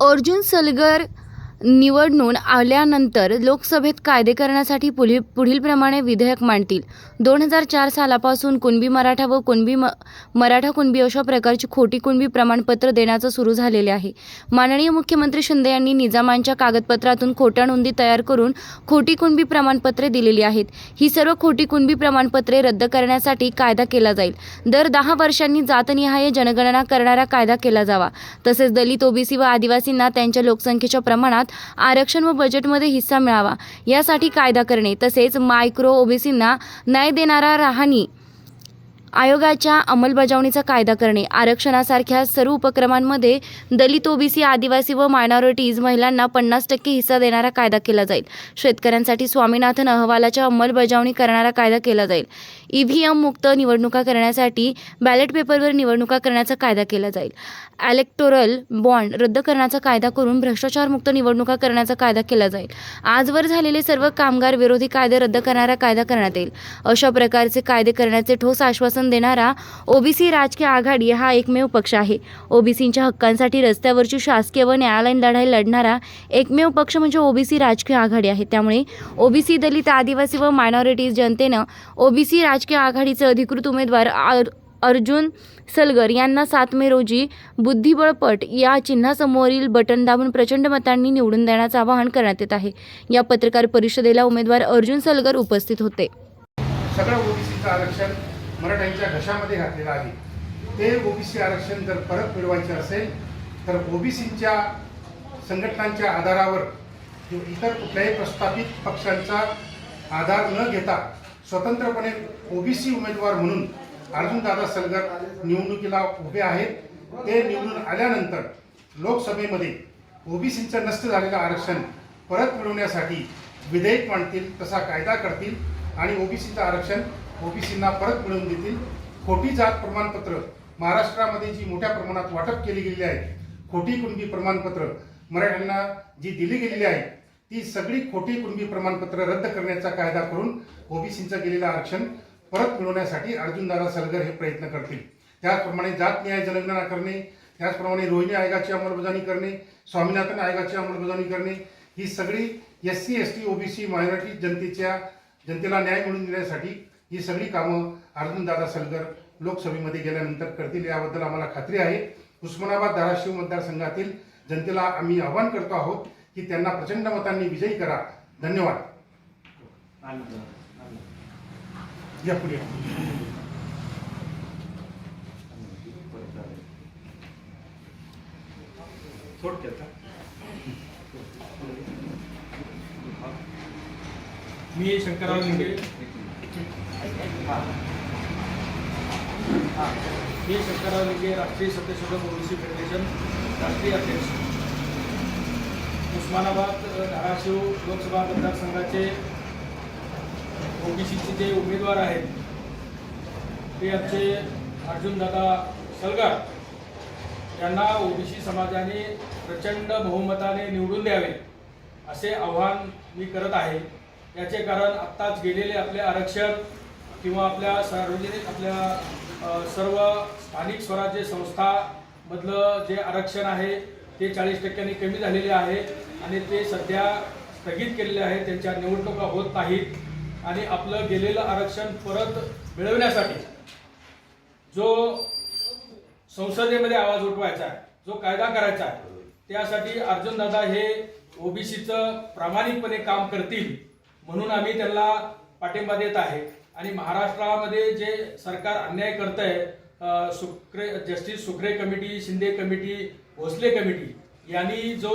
अर्जुन सलगर निवडणून आल्यानंतर लोकसभेत कायदे करण्यासाठी पुढील पुढीलप्रमाणे विधेयक मांडतील. दोन हजार चार सालापासून कुणबी मराठा व कुणबी म मराठा कुणबी अशा प्रकारची खोटी कुणबी प्रमाणपत्र देण्याचं सुरू झालेले आहे. माननीय मुख्यमंत्री शिंदे यांनी निजामांच्या कागदपत्रातून खोट्या नोंदी तयार करून खोटी कुणबी प्रमाणपत्रे दिलेली आहेत. ही सर्व खोटी कुणबी प्रमाणपत्रे रद्द करण्यासाठी कायदा केला जाईल. दर दहा वर्षांनी जातनिहाय जनगणना करणारा कायदा केला जावा. तसेच दलित ओबीसी व आदिवासींना त्यांच्या लोकसंख्येच्या प्रमाणात आरक्षण व बजेटमध्ये हिस्सा मिळावा. यासाठी कायदा करणे तसेच मायक्रो ओबीसींना न्याय देणारा राहणी आयोगाच्या अंमलबजावणीचा कायदा करणे. आरक्षणासारख्या सर्व उपक्रमांमध्ये दलित ओबीसी आदिवासी व मायनॉरिटीज महिलांना पन्नास टक्के हिस्सा देणारा कायदा केला जाईल. शेतकऱ्यांसाठी स्वामीनाथन अहवालाच्या अंमलबजावणी करणारा कायदा केला जाईल. ईव्हीएम मुक्त निवडणुका करण्यासाठी बॅलेट पेपरवर निवडणुका करण्याचा कायदा केला जाईल. इलेक्टोरल बॉन्ड रद्द करण्याचा कायदा करून भ्रष्टाचारमुक्त निवडणुका करण्याचा कायदा केला जाईल. आजवर झालेले सर्व कामगार विरोधी कायदे रद्द करणारा कायदा करण्यात येईल. अशा प्रकारचे कायदे करण्याचे ठोस आश्वासन देणारा ओबीसी राजकीय आघाडी हा एकमेव पक्ष आहे. ओबीसींच्या हक्कांसाठी रस्त्यावरची शासकीय व न्यायालयीन लढाई लढणारा एकमेव पक्ष म्हणजे ओबीसी राजकीय आघाडी आहे. त्यामुळे ओबीसी दलित आदिवासी व मायनॉरिटीज जनतेनं ओबीसी राजकीय आघाडीचे अधिकृत उमेदवार आर- अर्जुन सलगर यांना सात मे रोजी बुद्धिबळपट या चिन्हासमोरील बटन दाबून प्रचंड मतांनी निवडून देण्याचं आवाहन करण्यात येत आहे. या पत्रकार परिषदेला उमेदवार अर्जुन सलगर उपस्थित होते. सगळं ओबीसीचं आरक्षण मराठ्यांच्या घशामध्ये घातलेलं आहे. ते ओबीसी आरक्षण जर परत मिळवायचे असेल तर ओबीसीच्या संघटनांच्या आधारावर इतर कुठल्याही प्रस्थापित पक्षांचा आधार न घेता स्वतंत्रपणे ओबीसी उमेदवार म्हणून अर्जुनदादा सलगर निवडणुकीला उभे आहेत. ते निवडून आल्यानंतर लोकसभेमध्ये ओबीसींचं नष्ट झालेलं आरक्षण परत मिळवण्यासाठी विधेयक मांडतील तसा कायदा करतील आणि ओबीसीचं आरक्षण ओबीसींना परत मिळवून देतील. खोटी जात प्रमाणपत्र महाराष्ट्रामध्ये जी मोठ्या प्रमाणात वाटप केली गेलेली आहे खोटी कुणबी प्रमाणपत्र मराठ्यांना जी दिली गेलेली आहे ती सगळी खोटी कुणबी प्रमाणपत्र रद्द करण्याचा कायदा करून ओबीसींचा गेलेलं आरक्षण परत मिळवण्यासाठी अर्जुनदादा सलगर हे प्रयत्न करतील. त्याचप्रमाणे जात न्याय जनगणना करणे त्याचप्रमाणे रोहिणी आयोगाची अंमलबजावणी करणे स्वामीनाथन आयोगाची अंमलबजावणी करणे ही सगळी S C S T OBC minority जनतेच्या जनतेला न्याय मिळवून देण्यासाठी ही सगळी कामं अर्जुनदादा सलगर लोकसभेमध्ये गेल्यानंतर करतील. याबद्दल आम्हाला खात्री आहे. उस्मानाबाद धाराशिव मतदारसंघातील जनतेला आम्ही आवाहन करतो आहोत की त्यांना प्रचंड मतांनी विजयी करा. धन्यवाद. या पुढे. मी शंकरराव लिंगे मी शंकरराव लिंगे राष्ट्रीय सत्यशोधक ओबीसी फेडरेशन राष्ट्रीय अध्यक्ष. उस्मानाबाद धाराशिव लोकसभा मतदारसंघाचे ओबीसीचे जे उमेदवार आहेत ते आमचे अर्जुनदादा सलगार यांना ओबीसी समाजाने प्रचंड बहुमताने निवडून द्यावे असे आव्हान मी करत आहे. याचे कारण आत्ताच गेलेले आपले आरक्षण किंवा आपल्या सार्वजनिक आपल्या सर्व स्थानिक स्वराज्य संस्थामधलं जे आरक्षण आहे ते चाळीस टक्क्यांनी कमी झालेले आहे. आणि ते सध्या स्थगित केलेले आहे त्यांच्या निवडणुका होत नाहीत. आणि आपलं गेलेलं आरक्षण परत मिळवण्यासाठी जो संसदेमध्ये आवाज उठवायचा आहे जो कायदा करायचा आहे त्यासाठी अर्जुनदादा हे ओबीसीचं प्रामाणिकपणे काम करतील म्हणून आम्ही त्यांना पाठिंबा देत आहे. आणि महाराष्ट्रामध्ये जे सरकार अन्याय करत आहे Sukre justice Sukre committee Shinde committee Bhosale committee यांनी जो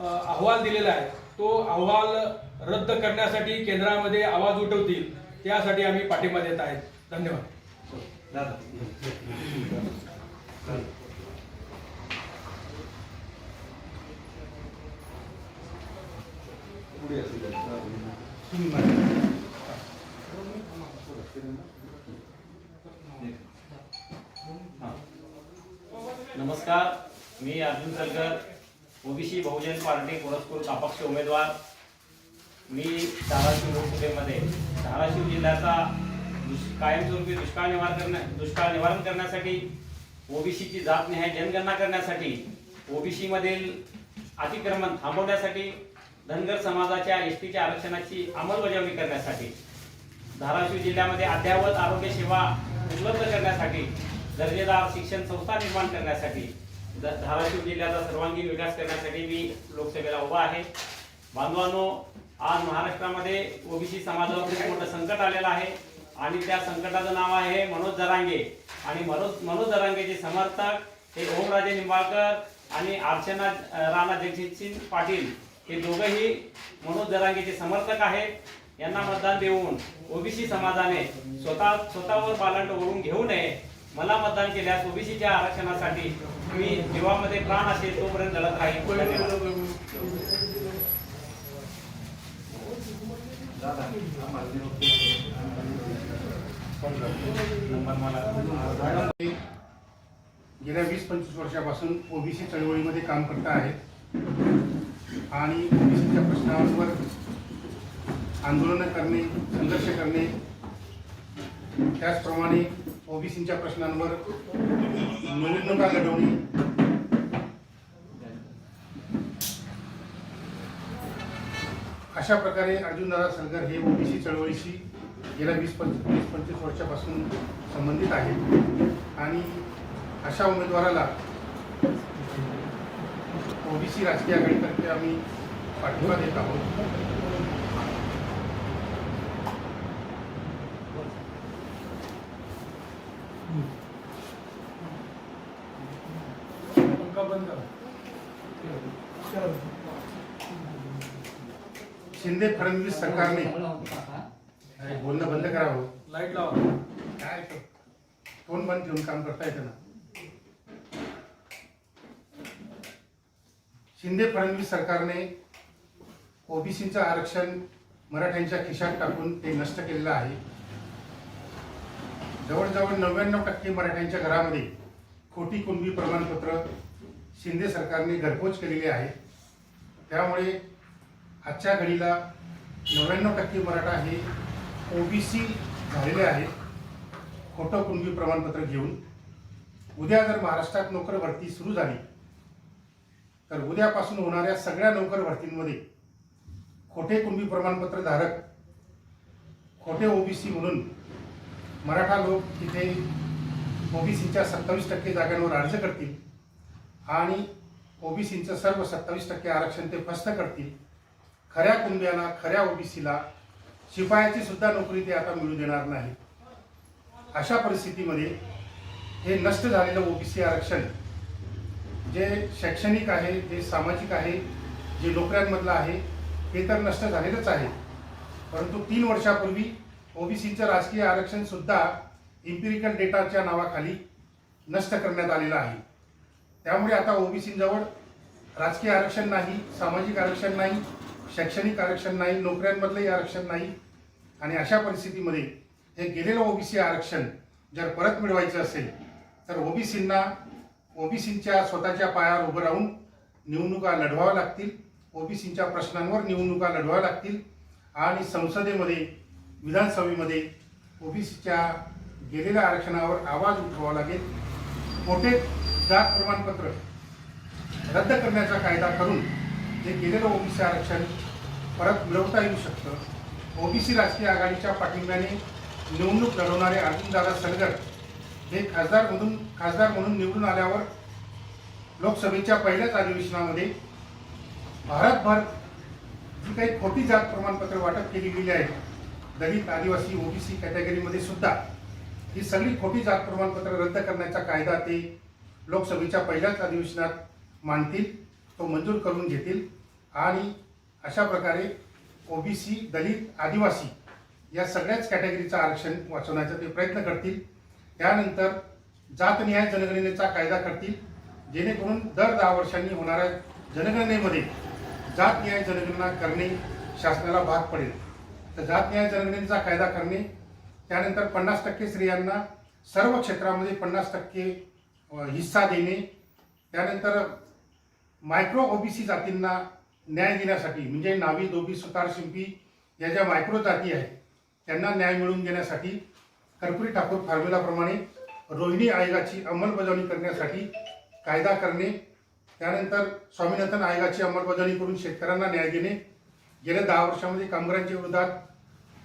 अहवाल दिलेला आहे. तो अहवाल रद्द करण्यासाठी केंद्रामध्ये आवाज उठवतील. त्यासाठी आम्ही पाठिंबा देत आहेत. धन्यवाद. नमस्कार मी अर्जुन सलकर ओबीसी बहुजन पार्टी पुरस्कृत अपक्ष उमेदवार. मी धाराशिव लोकसभेमध्ये धाराशिव जिल्ह्याचा दुष कायमस्वरूपी दुष्काळ निवारण करण्या दुष्काळ निवारण करण्यासाठी ओबीसीची जातनिहाय जनगणना करण्यासाठी ओबीसीमधील अतिक्रमण थांबवण्यासाठी धनगर समाजाच्या एस टीच्या आरक्षणाची अंमलबजावणी करण्यासाठी धाराशिव जिल्ह्यामध्ये अद्ययावत आरोग्य सेवा उपलब्ध करण्यासाठी दर्जेदार शिक्षण संस्था निर्माण करण्यासाठी धाराशिव जिल्ह्याचा सर्वांगीण विकास करण्यासाठी मी लोकसभेला उभा आहे. बांधवांनो आज महाराष्ट्रामध्ये ओबीसी समाजावर खूप मोठं संकट आलेलं आहे आणि त्या संकटाचं नाव आहे मनोज जरांगे. आणि मनोज मनोज जरांगेचे समर्थक हे ओमराजे निंबाळकर आणि अर्चना राणा जगजितसिंग पाटील हे दोघंही मनोज जरांगेचे समर्थक आहेत. यांना मतदान देऊन ओबीसी समाजाने स्वतः स्वतःवर पालंट ओढून घेऊ नये मला मतदान केल्यास ओबीसीच्या आरक्षणासाठी मी जीवामध्ये प्राण असेल तोपर्यंत लढत राहील. गेल्या वीस पंचवीस वर्षापासून ओबीसी चळवळीमध्ये काम करत आहेत आणि ओबीसीच्या प्रश्नांवर आंदोलनं करणे संघर्ष करणे त्याचप्रमाणे ओबीसीच्या प्रश्नांवर निवडणुका लढवणे अशा प्रकारे अर्जुनदादा सरकार हे ओबीसी चळवळीशी गेल्या वीस पंचवीस वीस पंचवीस वर्षापासून संबंधित आहेत आणि अशा उमेदवाराला ओबीसी राजकीय आघाडीतर्फे आम्ही पाठिंबा देत आहोत पंखा बंद करा शिंदे फडणवीस सरकारने बोलणं बंद करावं लाइट लावा. काय? फोन बंद ठेवून काम करता येतं ना. शिंदे फडणवीस सरकारने ओबीसीचं आरक्षण मराठ्यांच्या खिशात टाकून ते नष्ट केलेलं आहे. जवळजवळ नव्याण्णव टक्के मराठ्यांच्या घरामध्ये खोटी कुणबी प्रमाणपत्र शिंदे सरकारने घरपोच केलेली आहे. त्यामुळे आजच्या घडीला नव्याण्णव टक्के मराठा हे ओबीसी झालेले आहेत. खोटं कुणबी प्रमाणपत्र घेऊन. उद्या जर महाराष्ट्रात नोकर भरती सुरू झाली तर उद्यापासून होणाऱ्या सगळ्या नोकर भरतींमध्ये खोटे कुणबी प्रमाणपत्र धारक खोटे ओबीसी म्हणून मराठा लोक तिथे ओबीसीच्या सत्तावीस टक्के जागांवर अर्ज करतील आणि ओबीसीचं सर्व सत्तावीस टक्के आरक्षण ते फस्त करतील. खऱ्या कुणब्याला खऱ्या ओबीसीला शिपायाची सुद्धा नोकरी ते आता मिळू देणार नाही. अशा परिस्थितीमध्ये हे नष्ट झालेलं ओबीसी आरक्षण जे शैक्षणिक आहे जे सामाजिक आहे जे नोकऱ्यांमधलं आहे हे तर नष्ट झालेलंच आहे. परंतु तीन वर्षापूर्वी ओबीसीचं राजकीय आरक्षण सुद्धा इम्पिरिकल डेटाच्या नावाखाली नष्ट करण्यात आलेलं आहे. त्यामुळे आता ओबीसीजवळ राजकीय आरक्षण नाही सामाजिक आरक्षण नाही शैक्षणिक आरक्षण नाही नोकऱ्यांमधलंही आरक्षण नाही आणि अशा परिस्थितीमध्ये हे गेलेलं ओबीसी आरक्षण जर परत मिळवायचं असेल तर ओबीसींना ओबीसींच्या स्वतःच्या पायावर उभं राहून निवडणुका लढवाव्या लागतील ओबीसींच्या प्रश्नांवर निवडणुका लढवाव्या लागतील आणि संसदेमध्ये विधानसभेमध्ये ओबीसीच्या गेलेल्या आरक्षणावर आवाज उठवावा लागेल. मोठे जात प्रमाणपत्र रद्द करण्याचा कायदा करून जे गेलेलं ओबीसी आरक्षण परत मिळवता येऊ शकतं. ओबीसी राजकीय आघाडीच्या पाठिंब्याने निवडणूक लढवणारे अर्जुनदादा सलगर हे खासदार म्हणून खासदार म्हणून निवडून आल्यावर लोकसभेच्या पहिल्याच अधिवेशनामध्ये भारतभर जी काही खोटी जात प्रमाणपत्र वाटप केली गेली आहेत दलित आदिवासी ओबीसी कॅटेगरीमध्ये सुद्धा ही सगळी खोटी जात प्रमाणपत्र रद्द करण्याचा कायदा ते लोकसभेच्या पहिल्याच अधिवेशनात मांडतील. तो मंजूर करून घेतील आणि अशा प्रकारे ओबीसी दलित आदिवासी या सगळ्याच कॅटेगरीचं आरक्षण वाचवण्याचा ते प्रयत्न करतील. त्यानंतर जातनिहाय जनगणनेचा कायदा करतील. जेणेकरून दर दहा वर्षांनी होणाऱ्या जनगणनेमध्ये जातनिहाय जनगणना करणे शासनाला भाग पडेल. तर जातनिहाय जनगणनेचा कायदा करणे त्यानंतर पन्नास टक्के स्त्रियांना सर्व क्षेत्रामध्ये पन्नास टक्के हिस्सा देणे त्यानंतर मायक्रो ओबीसी जातींना न्याय देण्यासाठी म्हणजे नावी दोबी सुतार शिंपी या ज्या मायक्रो जाती आहेत त्यांना न्याय मिळवून देण्यासाठी कर्पुरी ठाकूर फॉर्म्युलाप्रमाणे रोहिणी आयोगाची अंमलबजावणी करण्यासाठी कायदा करणे त्यानंतर स्वामीनाथन आयोगाची अंमलबजावणी करून शेतकऱ्यांना न्याय देणे गेल्या दहा वर्षामध्ये कामगारांच्या विरोधात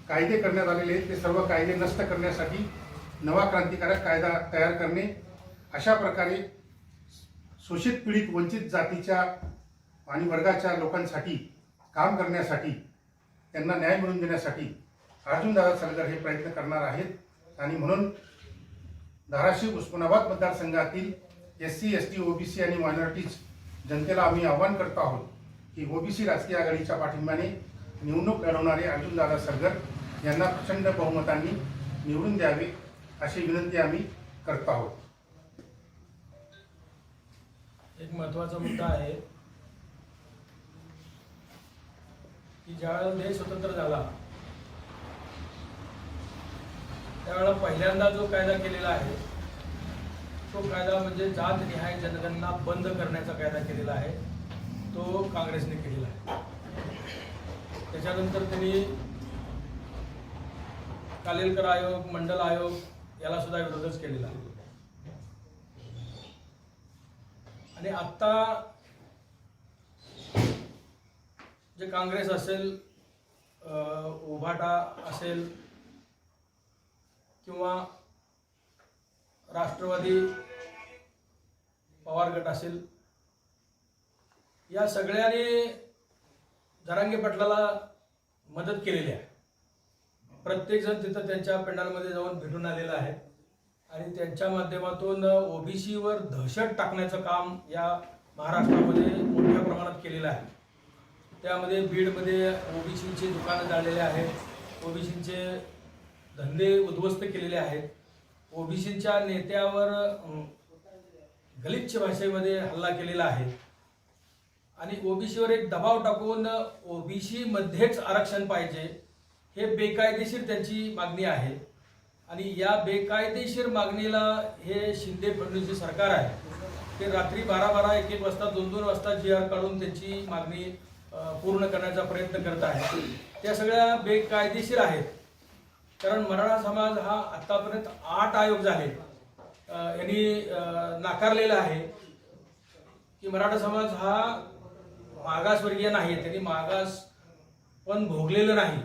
कायदे करण्यात आलेले आहेत. ते सर्व कायदे नष्ट करण्यासाठी नवा क्रांतिकारक कायदा तयार करणे अशा प्रकारे शोषित पीडित वंचित जातीच्या आणि वर्गाच्या लोकांसाठी काम करण्यासाठी त्यांना न्याय मिळवून देण्यासाठी अर्जुनदादा सलगर हे प्रयत्न करणार आहेत. आणि म्हणून धाराशिव उस्मानाबाद मतदारसंघातील S C S T OBC आणि मायनॉरिटीज जनतेला आम्ही आवाहन करतो आहोत की ओबीसी राजकीय आघाडीच्या पाठिंब्याने निवडणूक लढवणारे अर्जुनदादा सरगर यांना प्रचंड बहुमतांनी निवडून द्यावे अशी विनंती आम्ही करतो आहोत. महत्त्वाचा मुद्दा आहे की ज्यावेळेला देश स्वतंत्र झाला त्यावेळेला पहिल्यांदा जो कायदा केलेला आहे तो कायदा म्हणजे जात निहाय जनगणना बंद करण्याचा कायदा केलेला आहे तो काँग्रेसने केलेला आहे. त्याच्यानंतर त्यांनी कालेलकर आयोग मंडल आयोग याला सुद्धा विरोधच केलेला आहे. आणि आत्ता जे काँग्रेस असेल उभाटा असेल किंवा राष्ट्रवादी पवार गट असेल या सगळ्यांनी जरांगे पटलाला मदत केलेली आहे. प्रत्येकजण तिथं त्यांच्या पेंडालमध्ये जाऊन भेटून आलेला आहे. आणि त्यांच्या माध्यमातून ओबीसीवर दहशत टाकण्याचं काम या महाराष्ट्रामध्ये मोठ्या प्रमाणात केलेलं आहे. त्यामध्ये बीडमध्ये ओबीसीचे दुकानं जाळलेले आहेत. ओबीसीचे धंदे उद्ध्वस्त केलेले आहेत. ओबीसीच्या नेत्यावर गलिच्छ भाषेमध्ये हल्ला केलेला आहे. आणि ओबीसीवर एक दबाव टाकून ओबीसीमध्येच आरक्षण पाहिजे हे बेकायदेशीर त्यांची मागणी आहे. आणि या बेकायदेशीर मागणीला हे शिंदे फडणवीस जे सरकार आहे ते रात्री बारा बारा एक एक वाजता दोन दोन वाजता जी आर काढून त्यांची मागणी पूर्ण करण्याचा प्रयत्न करत आहे. त्या सगळ्या बेकायदेशीर आहेत. कारण मराठा समाज हा आतापर्यंत आठ आयोग झाले. यांनी नाकारलेला आहे की मराठा समाज हा मागासवर्गीय नाही त्यांनी मागास पण भोगलेलं नाही.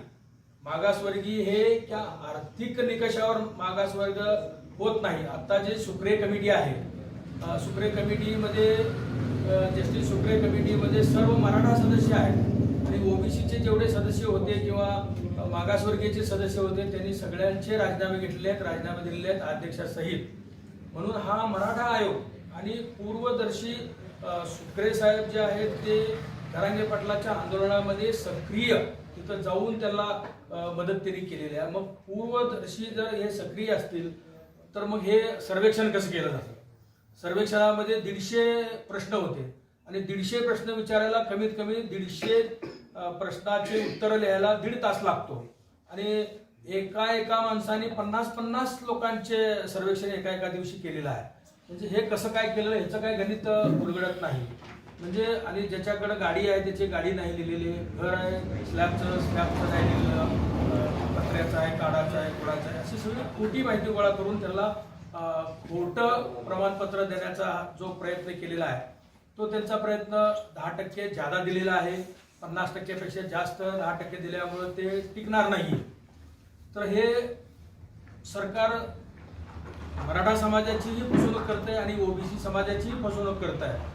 मागासवर्गीय हे त्या आर्थिक निकषावर मागासवर्ग होत नाही. आता जे सुप्रे कमिटी आहे सुप्रे कमिटीमध्ये जस्टिस सुप्रे कमिटीमध्ये सर्व मराठा सदस्य आहेत. आणि ओबीसीचे जेवढे सदस्य होते किंवा मागासवर्गीयचे सदस्य होते त्यांनी सगळ्यांचे राजीनामे घेतलेले आहेत राजीनामे दिलेले आहेत अध्यक्षासहित. म्हणून हा मराठा आयोग आणि पूर्वदर्शी सुप्रे साहेब जे आहेत ते धरांगे पाटलाच्या आंदोलनामध्ये सक्रिय तिथं जाऊन त्यांना मदत त्यांनी केलेली आहे. मग पूर्वदर्शी जर हे सक्रिय असतील तर मग हे सर्वेक्षण कसं केलं जातं? सर्वेक्षणामध्ये दीडशे प्रश्न होते. आणि दीडशे प्रश्न विचारायला कमीत कमी दीडशे प्रश्नाचे उत्तरं लिहायला दीड तास लागतो. आणि एका एका माणसाने पन्नास पन्नास लोकांचे सर्वेक्षण एका एका दिवशी केलेलं आहे. म्हणजे हे कसं काय केलं ह्याचं काय गणित उलगडत नाही. म्हणजे आणि ज्याच्याकडे गाडी आहे त्याची गाडी नाही लिहिलेली घर आहे स्लॅबचं स्लॅबचं नाही लिहिलेलं पत्र्याचं आहे काडाचं आहे कुडाचं आहे. अशी सगळी खोटी माहिती गोळा करून त्याला खोटं प्रमाणपत्र देण्याचा जो प्रयत्न केलेला आहे तो त्यांचा प्रयत्न दहा टक्के जादा दिलेला आहे. पन्नास टक्क्यापेक्षा जास्त दहा टक्के दिल्यामुळे ते टिकणार नाही तर हे सरकार मराठा समाजाचीही फसवणूक करते आणि ओबीसी समाजाचीही फसवणूक करत आहे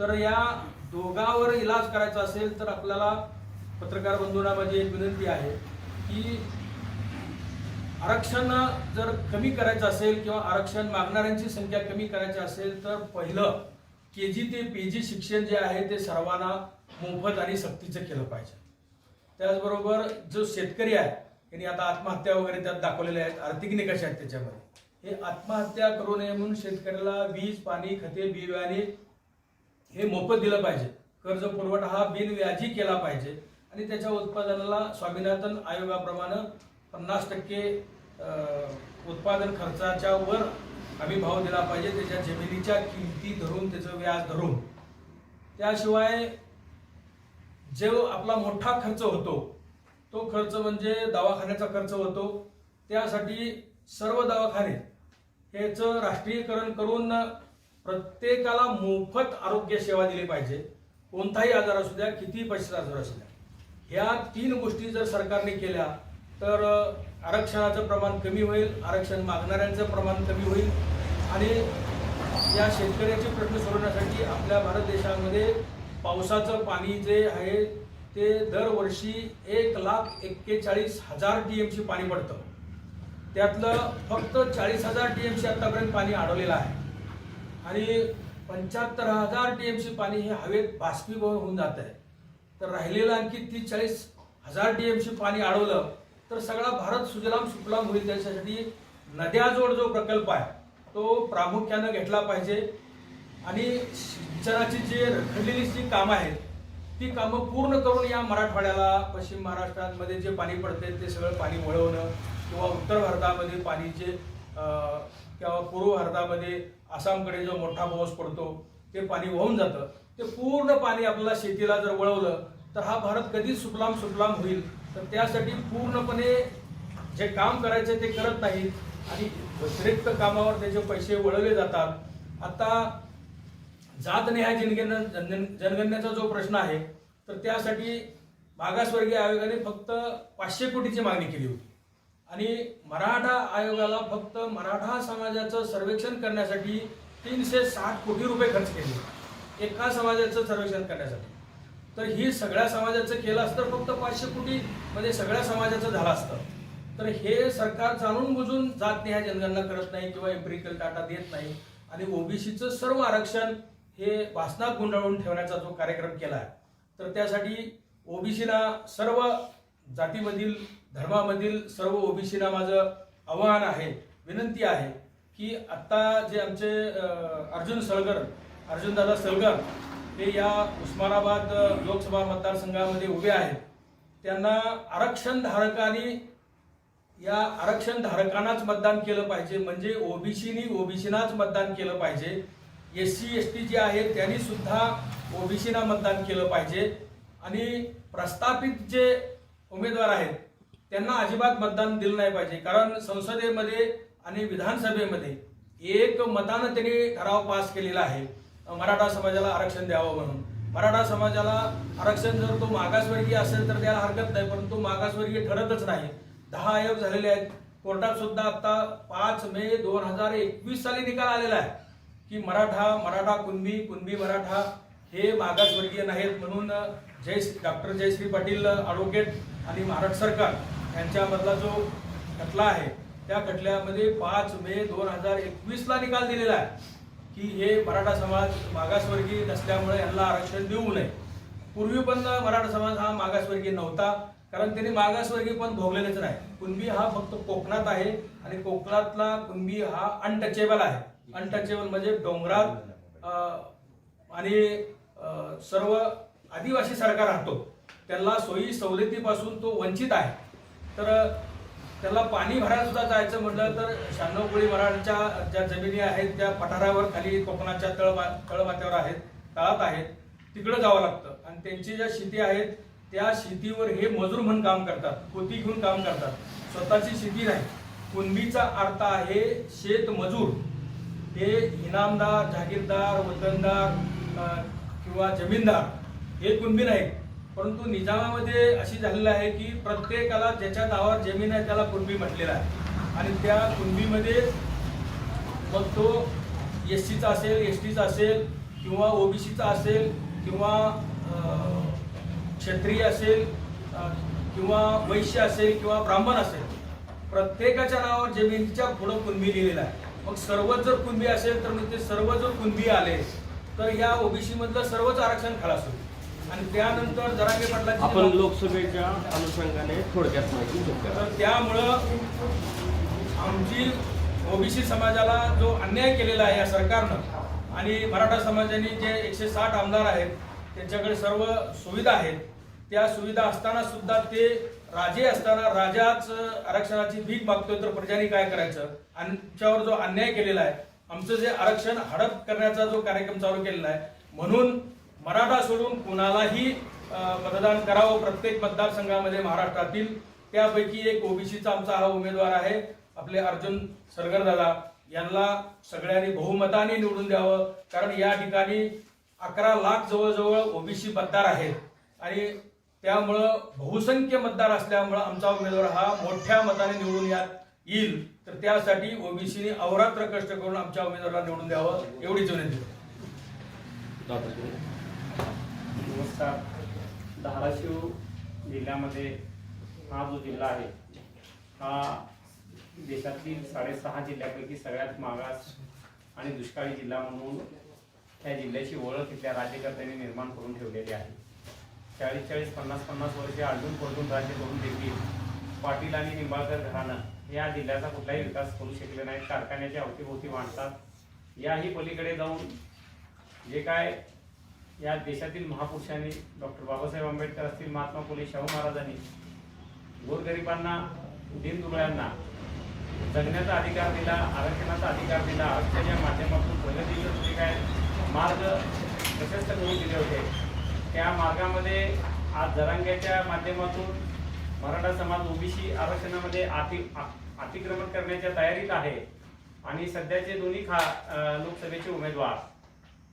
तर या दोघावर इलाज करायचा असेल तर आपल्याला पत्रकार बंधूंना माझी एक विनंती आहे की आरक्षण जर कमी करायचं असेल किंवा आरक्षण मागणाऱ्यांची संख्या कमी करायची असेल तर पहिलं के जी ते पी जी शिक्षण जे आहे ते सर्वांना मोफत आणि सक्तीचं केलं पाहिजे. त्याचबरोबर जो शेतकरी आहे यांनी आता आत्महत्या वगैरे त्यात दाखवलेल्या आहेत आर्थिक निकष आहेत त्याच्यामध्ये. हे आत्महत्या करू नये म्हणून शेतकऱ्याला वीज पाणी खते बियाणे हे मोफत दिलं पाहिजे. कर्ज पुरवठा हा बिनव्याजी केला पाहिजे. आणि त्याच्या उत्पादनाला स्वामीनाथन आयोगाप्रमाणे पन्नास टक्के उत्पादन खर्चाच्या वर आम्ही भाव दिला पाहिजे. त्याच्या जमिनीच्या किमती धरून त्याचं व्याज धरून. त्याशिवाय जो आपला मोठा खर्च होतो तो खर्च म्हणजे दवाखान्याचा खर्च होतो. त्यासाठी सर्व दवाखाने ह्याचं राष्ट्रीयकरण करून प्रत्येकाला मोफत आरोग्य सेवा दिली पाहिजे. कोणताही आजार असू द्या कितीही पैशाचा आजार असू द्या. ह्या तीन गोष्टी जर सरकारने केल्या तर आरक्षणाचं प्रमाण कमी होईल आरक्षण मागणाऱ्यांचं प्रमाण कमी होईल आणि या शेतकऱ्याचे प्रश्न सोडवण्यासाठी आपल्या भारत देशामध्ये पावसाचं पाणी जे आहे ते दरवर्षी एक लाख एक्केचाळीस हजार टी एमची पाणी पडतं. त्यातलं फक्त चाळीस हजार टी एमसी आत्तापर्यंत पाणी अडवलेलं आहे. आणि पंच्याहत्तर हजार टी एमसी पाणी हे हवेत बाष्पीभवन होऊन जात आहे. तर राहिलेलं आणखी तीस चाळीस हजार टी एमसी पाणी अडवलं तर सगळा भारत सुजलाम सुफलाम होईल त्याच्यासाठी. नद्याजोड जो प्रकल्प आहे तो प्रामुख्यानं घेतला पाहिजे. आणि सिंचनाची जी रखडलेली जी कामं आहेत ती कामं पूर्ण करून या मराठवाड्याला पश्चिम महाराष्ट्रामध्ये जे पाणी पडते ते सगळं पाणी वळवणं किंवा उत्तर भारतामध्ये पाणी जे किंवा पूर्व भारतामध्ये आसामकडे जो मोठा पाऊस पडतो ते पाणी वाहून जातं. ते पूर्ण पाणी आपल्याला शेतीला जर वळवलं तर हा भारत कधीच सुफलाम सुफलाम होईल. तर त्यासाठी पूर्णपणे जे काम करायचे ते करत नाहीत. आणि अतिरिक्त कामावर त्याचे पैसे वळवले जातात आता जात निहाय जनगणना जनगण- जनगणनेचा जो प्रश्न आहे तर त्यासाठी मागासवर्गीय आयोगाने फक्त पाचशे कोटीची मागणी केली होती. आणि मराठा आयोगाला फक्त मराठा समाजाचं सर्वेक्षण करण्यासाठी तीनशे साठ कोटी रुपये खर्च केले. एका समाजाचं सर्वेक्षण करण्यासाठी. तर ही सगळ्या समाजाचं केलं असतं फक्त पाचशे कोटी म्हणजे सगळ्या समाजाचं झालं असतं. तर हे सरकार जाणून बुजून जात ह्या जनगणना करत नाही किंवा एम्पिरिकल डाटा देत नाही. आणि ओबीसीचं सर्व आरक्षण हे वासनात गुंडाळून ठेवण्याचा जो कार्यक्रम केला आहे. तर त्यासाठी ओबीसीला सर्व जातीमधील धर्मामधील सर्व ओबीसीना माझं आव्हान आहे विनंती आहे की आत्ता जे आमचे अर्जुन सळगर अर्जुनदादा सळगर हे या उस्मानाबाद लोकसभा मतदारसंघामध्ये उभे आहेत. त्यांना आरक्षणधारकांनी या आरक्षणधारकांनाच मतदान केलं पाहिजे म्हणजे ओबीसीनी ओबीसीनाच मतदान केलं पाहिजे. एस सी एस टी जे आहेत त्यांनी सुद्धा ओबीसीना मतदान केलं पाहिजे. आणि प्रस्थापित जे उमेदवार आहेत. त्यांना अजिबात मतदान दिलं नाही पाहिजे. कारण संसदेमध्ये आणि विधानसभेमध्ये एक मतानं त्यांनी ठराव पास केलेला आहे. मराठा समाजाला आरक्षण द्यावं म्हणून. मराठा समाजाला आरक्षण जर तो मागासवर्गीय असेल तर त्याला हरकत नाही परंतु मागासवर्गीय ठरतच नाही. दहा आयोग झालेले आहेत. कोर्टात सुद्धा आता पाच मे दोन हजार एकवीस साली निकाल आलेला आहे की मराठा मराठा कुणबी कुणबी मराठा हे मागासवर्गीय नाहीत म्हणून जय डॉक्टर जयश्री पाटील ॲडव्होकेट आणि महाराष्ट्र सरकार यांच्यामधला जो खटला आहे त्या खटल्यामध्ये पाच मे दोन हजार एकवीसला निकाल दिलेला आहे. की हे मराठा समाज मागासवर्गीय नसल्यामुळे यांना आरक्षण देऊ नये. पूर्वी पण मराठा समाज हा मागासवर्गीय नव्हता कारण त्यांनी मागासवर्गीय पण भोगलेलेच नाही. कुणबी हा फक्त कोकणात आहे आणि कोकणातला कुणबी हा अनटचेबल आहे. अनटचेबल म्हणजे डोंगरात आणि सर्व आदिवासी सरकार राहतो. त्यांना सोयी सवलतीपासून तो वंचित आहे. तर त्याला पाणी भरायला सुद्धा जायचं म्हटलं तर शहाण्णव कोळी मराठच्या ज्या जमिनी आहेत त्या पठारावर खाली कोकणाच्या तळमा तळमात्यावर आहेत तळात आहेत तिकडं जावं लागतं. आणि त्यांची ज्या शेती आहेत त्या शेतीवर हे मजूर म्हणून काम करतात पोती घेऊन काम करतात. स्वतःची शेती नाही. कुणबीचा अर्थ आहे शेत मजूर. हे इनामदार जागीरदार वतनदार किंवा जमीनदार हे कुणबी नाहीत. परंतु निजामामध्ये अशी झालेलं आहे की प्रत्येकाला ज्याच्या नावावर जमीन आहे त्याला कुणबी म्हटलेलं आहे. आणि त्या कुणबीमध्ये मग तो एस सीचा असेल एस टीचा असेल किंवा ओबीसीचा असेल किंवा क्षत्रिय असेल किंवा वैश्य असेल किंवा ब्राह्मण असेल प्रत्येकाच्या नावावर जमिनीच्या पुढं कुणबी लिहिलेला आहे. मग सर्वच जर कुणबी असेल तर मग ते सर्व जर कुणबी आले तर या ओबीसीमधलं सर्वच आरक्षण खलास होईल. आणि त्यानंतर जरांगे आपण पाटलांची लोकसभेच्या अनुषंगाने थोडक्यात माहिती तर त्यामुळं आमची ओबीसी समाजाला जो अन्याय केलेला आहे या सरकारनं आणि मराठा समाजाने जे एकशे साठ आमदार आहेत त्यांच्याकडे सर्व सुविधा आहेत त्या सुविधा असताना सुद्धा ते राजे असताना राजाच आरक्षणाची भीक मागतोय तर प्रजाने काय करायचं? आमच्यावर जो अन्याय केलेला आहे आमचं जे आरक्षण हडप करण्याचा जो कार्यक्रम चालू केलेला आहे म्हणून मराठा सोडून कुणालाही मतदान करावं प्रत्येक मतदारसंघामध्ये महाराष्ट्रातील. त्यापैकी एक ओबीसीचा आमचा हा उमेदवार आहे आपले अर्जुन सरगरदादा यांना सगळ्यांनी बहुमताने निवडून द्यावं कारण या ठिकाणी अकरा लाख जवळजवळ ओबीसी मतदार आहेत. आणि त्यामुळं बहुसंख्य मतदार असल्यामुळं आमचा उमेदवार हा मोठ्या मताने निवडून या येईल. तर त्यासाठी ओबीसीने अवरात्र कष्ट करून आमच्या उमेदवाराला निवडून द्यावं एवढीच विनंती. नमस्कार. धाराशिव जिल्ह्यामध्ये हा जो जिल्हा आहे हा देशातील साडेसहा जिल्ह्यापैकी सगळ्यात मागास आणि दुष्काळी जिल्हा म्हणून त्या जिल्ह्याची ओळख इथल्या राज्यकर्त्यांनी निर्माण करून ठेवलेली आहे. चाळीस चाळीस पन्नास पन्नास वर्षे आलटून पलटून राज्य करून देखील पाटील आणि निंबाळकर घराणं या जिल्ह्याचा कुठलाही विकास करू शकले नाहीत. कारखान्याच्या अवतीभोवती मांडतात याही पलीकडे जाऊन जे काय या देशातील महापुरुषांनी डॉक्टर बाबासाहेब आंबेडकर असतील महात्मा फुले शाहू महाराजांनी गोरगरिबांना दिनदुबळ्यांना जगण्याचा अधिकार दिला आरक्षणाचा अधिकार दिला आरक्षणाच्या माध्यमातून प्रगतीचे जे काय मार्ग प्रशस्त करून दिले होते. त्या मार्गामध्ये आज जरांग्याच्या माध्यमातून मराठा समाज ओबीसी आरक्षणामध्ये अति आ- अतिक्रमण करण्याच्या तयारीत आहे. आणि सध्याचे दोन्ही खा लोकसभेचे उमेदवार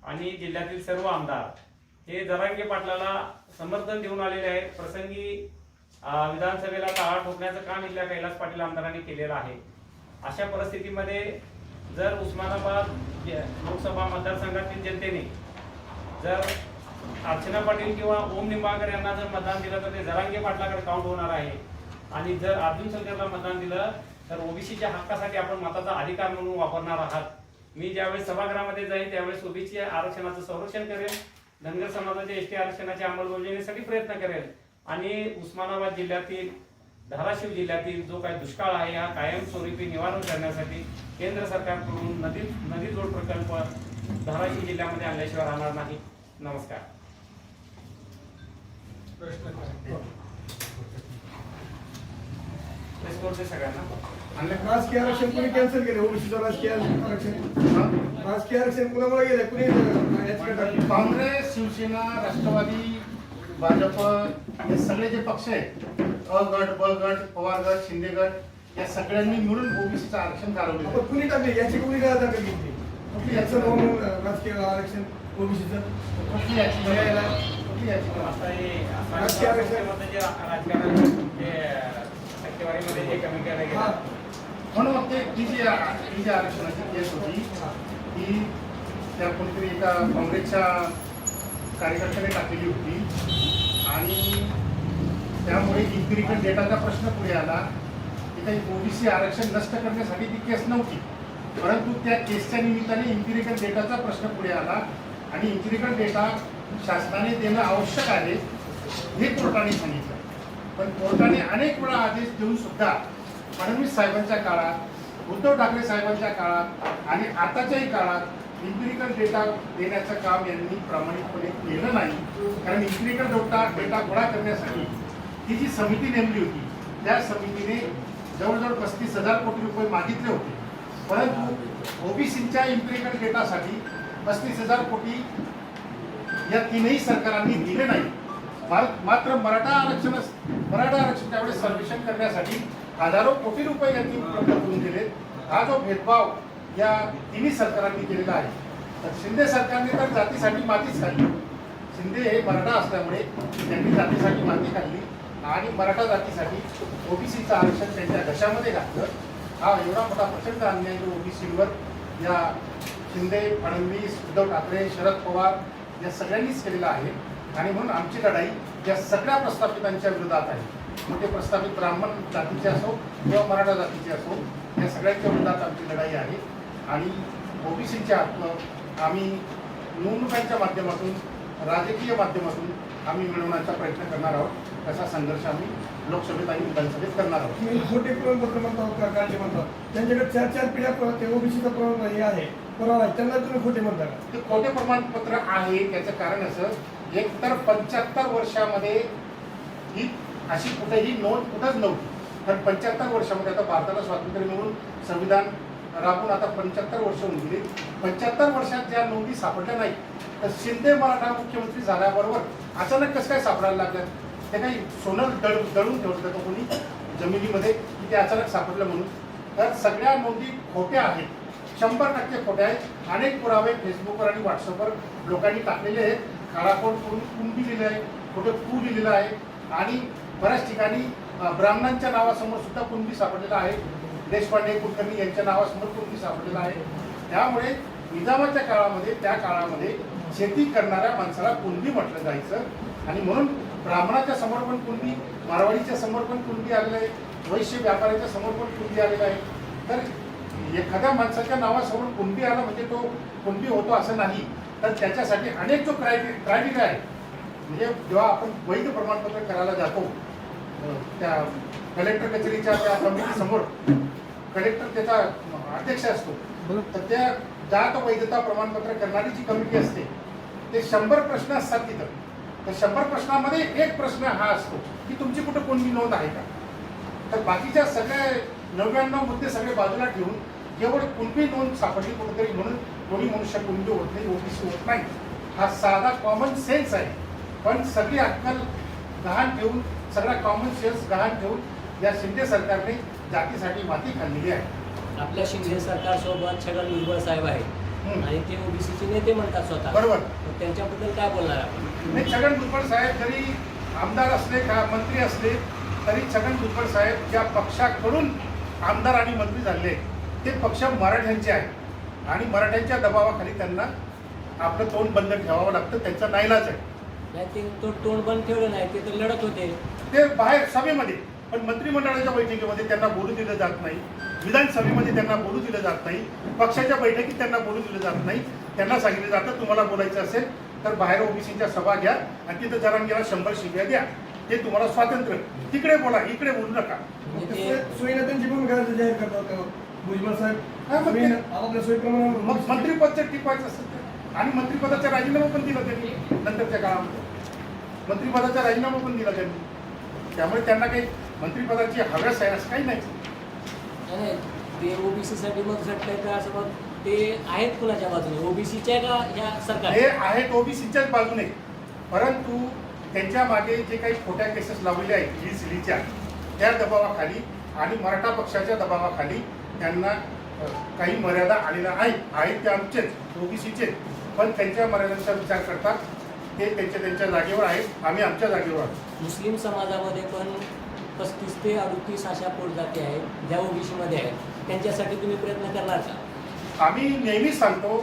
आणि जिल्ह्यातील सर्व आमदार हे जरांगे पाटलाला समर्थन देऊन आलेले आहेत. प्रसंगी विधानसभेला टाळा ठोकण्याचं काम इथल्या कैलास पाटील आमदारांनी केलेलं आहे. अशा परिस्थितीमध्ये जर उस्मानाबाद लोकसभा मतदारसंघातील जनतेने जर अर्चना पाटील किंवा ओम निंबाळकर यांना जर मतदान दिलं तर ते जरांगे पाटलाकडे काउंट होणार आहे. आणि जर अर्जुन सरकारला मतदान दिलं तर ओबीसीच्या हक्कासाठी आपण मताचा अधिकार म्हणून वापरणार आहात. मी ज्यावेळेस सभागृहामध्ये जाईन त्यावेळेस ओबीसी आरक्षणाचं संरक्षण करेल धनगर समाजाच्या एसटी आरक्षणाच्या अंमलबजावणीसाठी प्रयत्न करेल. आणि उस्मानाबाद जिल्ह्यातील धाराशिव जिल्ह्यातील जो काही दुष्काळ आहे हा कायमस्वरूपी निवारण करण्यासाठी केंद्र सरकारकडून नदी नदी जोड प्रकल्प धाराशिव जिल्ह्यामध्ये आणल्याशिवाय राहणार नाही. नमस्कार. सगळ्यांना. आणि राजकीय आरक्षण कुणी कॅन्सल केले? ओबीसीचं राजकीय आरक्षण राजकीय आरक्षण कुणामुळे गेले? कुणी टाकली काँग्रेस शिवसेना राष्ट्रवादी भाजप हे सगळे जे पक्ष आहेत अ गट ब गट पवार गट शिंदे गट या सगळ्यांनी मिळून ओबीसीचं आरक्षण. आपण कुणी टाकली? याची कुणी काय दाखल घेतली याचं म्हणून राजकीय आरक्षण ओबीसीचं? कुठली याचिका? कुठली राजकीय आरक्षण. राजकारण जे टक्केवारीमध्ये जे कमी केलं. गेलं. म्हणून ते ही जी ही जी आरक्षणाची केस होती ती त्या कोणतरी एका काँग्रेसच्या कार्यकर्त्याने टाकलेली होती आणि त्यामुळे इम्पिरिकल डेटाचा प्रश्न पुढे आला की काही ओबीसी आरक्षण नष्ट करण्यासाठी ती केस नव्हती परंतु त्या केसच्या निमित्ताने इम्पिरिकल डेटाचा प्रश्न पुढे आला आणि इम्पिरिकल डेटा शासनाने देणं आवश्यक आहे हे कोर्टाने सांगितलं पण कोर्टाने अनेक वेळा आदेश देऊन सुद्धा फडणवीस साहेबांच्या काळात उद्धव ठाकरे साहेबांच्या काळात आणि आताच्याही काळात इम्पिरिकल डेटा देण्याचं काम यांनी प्रामाणिकपणे केलं नाही. कारण इम्पिरिकल डेटा डेटा गोळा करण्यासाठी ही जी समिती नेमली होती त्या समितीने जवळजवळ पस्तीस हजार कोटी रुपये मागितले होते. परंतु ओबीसीच्या इम्पिरिकल डेटासाठी पस्तीस हजार कोटी या तीनही सरकारांनी दिले नाही. मात्र मराठा आरक्षण मराठा आरक्षण त्यावेळेस सर्वेक्षण करण्यासाठी हजारो कोटी रुपये यांनी उपलब्ध करून दिले हा जो भेदभाव या तिन्ही सरकारांनी केलेला आहे. तर शिंदे सरकारने तर जातीसाठी मातीच खाल्ली. शिंदे हे मराठा असल्यामुळे त्यांनी जातीसाठी माती खाल्ली आणि मराठा जातीसाठी ओबीसीचं आरक्षण त्यांच्या घशामध्ये घातलं. हा एवढा मोठा प्रचंड अन्याय जो ओबीसीवर या शिंदे फडणवीस उद्धव ठाकरे शरद पवार या सगळ्यांनीच केलेला आहे. आणि म्हणून आमची लढाई या सगळ्या प्रस्थापितांच्या विरोधात आहे. मग ते प्रस्थापित ब्राह्मण जातीचे असो किंवा मराठा जातीचे असो या सगळ्यांच्या विरोधात आमची लढाई आहे. आणि ओबीसीचे हक्क आम्ही निवडणुकांच्या माध्यमातून राजकीय माध्यमातून आम्ही मिळवण्याचा प्रयत्न करणार आहोत. तसा संघर्ष आम्ही लोकसभेत आणि विधानसभेत करणार आहोत. तुम्ही खोटे प्रमाणपत्र म्हणता का काढले म्हणता? त्यांच्याकडे चार चार पिढ्या ते ओबीसीचा प्रमाण हे आहे. पुरावा आहे. त्यांना तुम्ही खोटे म्हणता का? ते खोटे प्रमाणपत्र आहे. त्याचं कारण असं एक तर पंच्याहत्तर वर्षामध्ये ही अशी कुठेही नोंद कुठंच नव्हती. कारण पंच्याहत्तर वर्षामध्ये आता भारताला स्वातंत्र्य मिळून संविधान राबून आता पंच्याहत्तर वर्ष होऊन गेली. पंच्याहत्तर वर्षात ज्या नोंदी सापडल्या नाही तर शिंदे मराठा मुख्यमंत्री झाल्याबरोबर अचानक कसं काय सापडायला लागलं ते काही सोनं दळ दळून ठेवलं होतं का कोणी? जमिनीमध्ये की ते अचानक सापडलं म्हणून. तर सगळ्या नोंदी खोट्या आहेत. शंभर टक्के खोट्या आहेत. अनेक पुरावे फेसबुकवर आणि व्हॉट्सअपवर लोकांनी टाकलेले आहेत. काळाकोट करून कुंडी लिहिलं आहे. कुठे कू लिहिलेलं आहे. आणि बऱ्याच ठिकाणी ब्राह्मणांच्या नावासमोर सुद्धा कुणबी सापडलेला आहे. देशपांडे कुलकर्णी यांच्या नावासमोर कुणबी सापडलेला आहे. त्यामुळे निजामाच्या काळामध्ये त्या काळामध्ये शेती करणाऱ्या माणसाला कुंडी म्हटलं जायचं. आणि म्हणून ब्राह्मणाच्या समोर पण कुंडी मारवाडीच्या समोर पण कुणबी आलेलं आहे. वैश्य व्यापाऱ्याच्या समोर पण कुणबी आलेलं आहे. तर एखाद्या माणसाच्या नावासमोर कुंडी आला म्हणजे तो कुणबी होतो असं नाही. तर त्याच्यासाठी अनेक जो क्रायटे क्रायटेरिया आहे म्हणजे जेव्हा आपण वैध प्रमाणपत्र करायला जातो त्या कलेक्टर कचेरीच्या त्या कमिटी समोर कलेक्टर त्याचा अध्यक्ष असतो तर त्या जात वैधता प्रमाणपत्र करणारी जी कमिटी असते. ते शंभर प्रश्न असतात तिथं. तर शंभर प्रश्नामध्ये एक प्रश्न हा असतो की तुमची कुठं कोणती नोंद आहे का? तर बाकीच्या सगळ्या नव्याण्णव मुद्दे सगळे बाजूला ठेवून केवळ कुणबी नोंद सापडली कुठेतरी म्हणून कोणी मनुष्य कुणबी होत नाही ओबीसी होत नाही. हा साधा कॉमन सेन्स आहे. पण सगळी अक्कल गहाण ठेवून सगळा कॉमन सेन्स गहाण ठेवून या शिंदे सरकारने जातीसाठी माती खाल्लेली आहे. आपल्या शिंदे सरकारसोबत छगन भुजबळ साहेब आहेत. हम्म. आणि ते ओबीसीचे नेते म्हणतात स्वतः. बरोबर. त्यांच्याबद्दल काय बोलणार आपण? नाही छगन भुजबळ साहेब जरी आमदार असले का मंत्री असले तरी छगन भुजबळ साहेब ज्या पक्षाकडून आमदार आणि मंत्री झाले ते पक्ष मराठ्यांचे आहे आणि मराठ्यांच्या दबावाखाली त्यांना आपलं तोंड बंद ठेवावं लागतं त्यांचा नाईलाज आहे. नाही ते तो तोंड बंद ठेवलं नाही ते तर लढत होते. ते बाहेर सभेमध्ये पण मंत्रिमंडळाच्या बैठकीमध्ये त्यांना बोलू दिलं जात नाही. विधानसभेमध्ये त्यांना बोलू दिलं जात नाही. पक्षाच्या बैठकीत त्यांना बोलू दिलं जात नाही. त्यांना सांगितलं जातं तुम्हाला बोलायचं असेल तर बाहेर ओबीसीच्या सभा घ्या आणि तिथं जरांगीला शंभर शिव्या द्या. ते तुम्हाला स्वातंत्र्य. तिकडे बोला इकडे बोलू नका. ते सोयीनं त्यांची भूमिका जाहीर करतात भुजबळ हा, साहेब मग ते- सोयीनं आपापल्या सोयीप्रमाणे मग मंत्रिपदचं टिकवायचं असेल तर. आणि मंत्रिपदाचा राजीनामा पण दिला त्यांनी नंतरच्या काळामध्ये. मंत्रिपदाचा राजीनामा पण दिला त्यांनी. त्यामुळे त्यांना काही मंत्रिपदाची हव्यास आहे असं काही नाही. ते ओबीसीसाठी मग झटलंय तर असं मग ते आहेत कुणाच्या बाजूने? ओबीसीच्या का ह्या सरकार हे आहेत ओबीसीच्याच बाजूने. परंतु त्यांच्या मागे जे काही खोट्या केसेस लावलेल्या आहेत ही सिलीच्या त्या दबावाखाली आणि मराठा पक्षाच्या दबावाखाली त्यांना काही मर्यादा आलेल्या आहेत. आहेत ते आमचेच ओबीसीचे पण त्यांच्या मर्यादांचा विचार करतात ते त्यांच्या त्यांच्या जागेवर आहेत. आम्ही आमच्या जागेवर आहोत. मुस्लिम समाजामध्ये पण पस्तीस ते अडतीस अशा पोटजाती आहेत ज्या ओबीसीमध्ये आहेत. त्यांच्यासाठी तुम्ही प्रयत्न करणार का? आम्ही नेहमीच सांगतो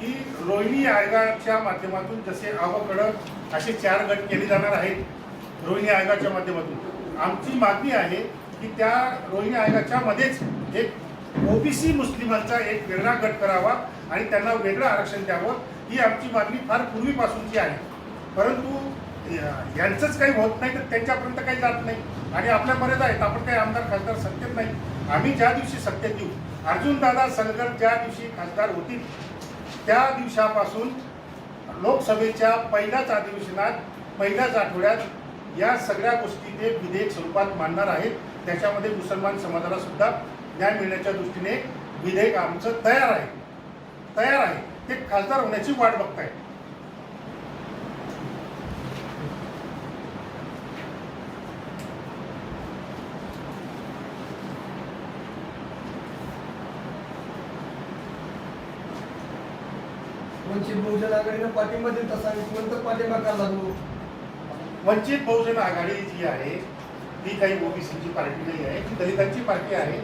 की रोहिणी आयोगाच्या माध्यमातून जसे अवकडं असे चार गट केले जाणार आहेत रोहिणी आयोगाच्या माध्यमातून. आमची मागणी आहे की त्या रोहिणी आयोगाच्या मध्येच एक ओबीसी मुस्लिमांचा एक वेगळा गट करावा आणि त्यांना वेगळं आरक्षण द्यावं ही आमची मागणी फार पूर्वीपासूनची आहे. परंतु यांचंच काही होत नाही तर त्यांच्यापर्यंत काही जात नाही. आणि आपल्या मर्यादा आहेत आपण काही आमदार खासदार सत्तेत नाही. आम्ही ज्या दिवशी सत्तेत येऊ अर्जुनदादा सलगर ज्या दिवशी खासदार होतील त्या दिवसापासून लोकसभेच्या पहिल्याच अधिवेशनात पहिल्याच आठवड्यात या सगळ्या गोष्टी ते विधेयक स्वरूपात मांडणार आहेत. त्याच्यामध्ये मुसलमान समाजाला सुद्धा न्याय मिळण्याच्या दृष्टीने विधेयक आमचं तयार आहे. तयार आहे. ते खासदार होण्याची वाट बघताय वंचित बहुजन आघाडीनं पाठिंबा देत असा नंतर पाठिंबा का लागलो? वंचित बहुजन आघाडी जी आहे ती काही ओबीसीची पार्टी नाही आहे ती दलितांची पार्टी आहे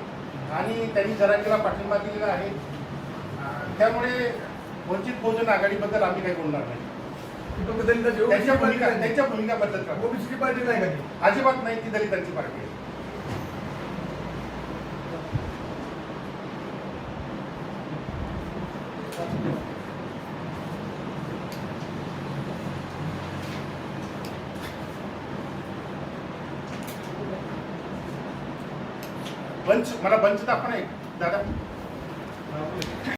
आणि त्यांनी जरांगीला पाठिंबा दिलेला आहे. त्यामुळे वंचित बहुजन आघाडीबद्दल आम्ही काही बोलणार नाही. त्यांच्या भूमिका त्यांच्या भूमिकाबद्दल का? ओबीसीची पार्टी नाही का अजिबात नाही ती दलितांची पार्टी आहे. बंच मला बंच दाखवा ना एक दादा